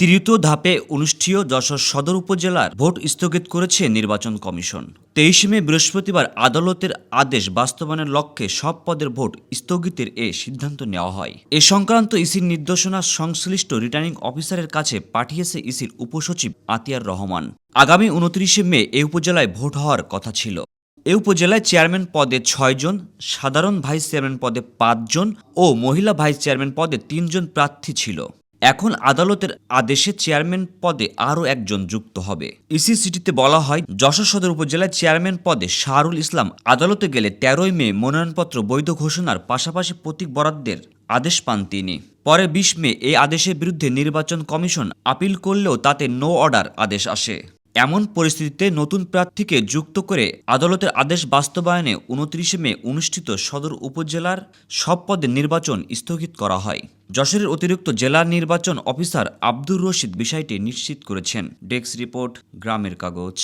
তৃতীয় ধাপে অনুষ্ঠেয় যশোর সদর উপজেলার ভোট স্থগিত করেছে নির্বাচন কমিশন। তেইশে মে বৃহস্পতিবার আদালতের আদেশ বাস্তবায়নের লক্ষ্যে সব পদের ভোট স্থগিতের এ সিদ্ধান্ত নেওয়া হয়। এ সংক্রান্ত ইসির নির্দেশনা সংশ্লিষ্ট রিটার্নিং অফিসারের কাছে পাঠিয়েছে ইসির উপসচিব আতিয়ার রহমান। আগামী উনত্রিশে মে এ উপজেলায় ভোট হওয়ার কথা ছিল। এ উপজেলায় চেয়ারম্যান পদে ছয়জন সাধারণ ভাইস চেয়ারম্যান পদে পাঁচজন ও মহিলা ভাইস চেয়ারম্যান পদে তিনজন প্রার্থী ছিল। এখন আদালতের আদেশে চেয়ারম্যান পদে আরও একজন যুক্ত হবে। ইসিসিটিতে বলা হয়, যশোর সদর উপজেলার চেয়ারম্যান পদে শাহরুল ইসলাম আদালতে গেলে তেরোই মে মনোনয়নপত্র বৈধ ঘোষণার পাশাপাশি প্রতীক বরাদ্দের আদেশ পান তিনি। পরে বিশ মে এই আদেশের বিরুদ্ধে নির্বাচন কমিশন আপিল করলেও তাতে নো অর্ডার আদেশ আসে। এমন পরিস্থিতিতে নতুন প্রার্থীকে যুক্ত করে আদালতের আদেশ বাস্তবায়নে উনত্রিশে মে অনুষ্ঠিত সদর উপজেলার সব পদে নির্বাচন স্থগিত করা হয়। যশোরের অতিরিক্ত জেলা নির্বাচন অফিসার আব্দুর রশিদ বিষয়টি নিশ্চিত করেছেন। ডেস্ক রিপোর্ট, গ্রামের কাগজ।